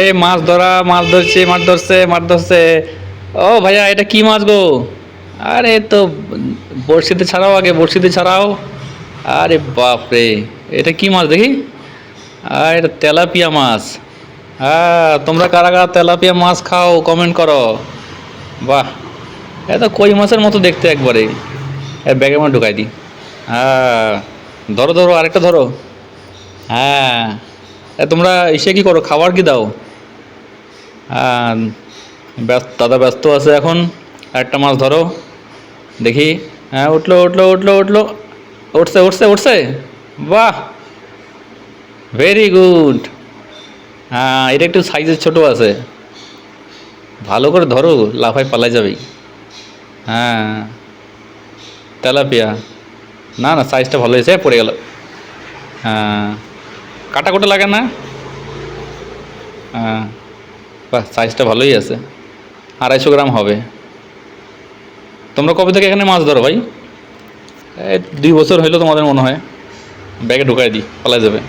এই মাছ ধরা, মাছ ধরছে মাছ ধরছে মাছ ধরছে। ও ভাইয়া, এটা কি মাছ গো? আরে তো বড়শিতে ছাড়াও আগে, বড়শিতে ছাড়াও। আরে বাপরে, এটা কি মাছ দেখি? আর এটা তেলাপিয়া মাছ। হ্যাঁ তোমরা কারা কারা তেলাপিয়া মাছ খাও কমেন্ট করো। বাহ এটা কই মাছের মতো দেখতে একবারে। ব্যাগের মধ্যে ঢুকাই দিই। হ্যাঁ ধরো ধরো, আরেকটা ধরো। হ্যাঁ। তোমরা এসে কি করো? খাবার কি দাও? ব্যস্ত, দাদা ব্যস্ত আছে এখন। একটা মাছ ধরো। দেখি। হ্যাঁ উঠল উঠল উঠল উঠল। উঠছে উঠছে উঠছে। বাহ! ভেরি গুড হ্যাঁ এটা একটু সাইজের ছোট আছে। ভালো করে ধরো, লাফায় পালাই যাবেই হ্যাঁ। তেলাপিয়া। না না সাইজটা ভালো হয়েছে, পড়ে গেল। হ্যাঁ। কাটা কোটা লাগে না? হ্যাঁ। বাহ সাইজটা ভালোই আছে। আড়াইশো গ্রাম হবে। তোমরা কবে থেকে এখানে মাছ ধরো ভাই? দুই বছর হইল তোমাদের মনে হয়। ব্যাগে ঢুকাই দিই পালা যাবে।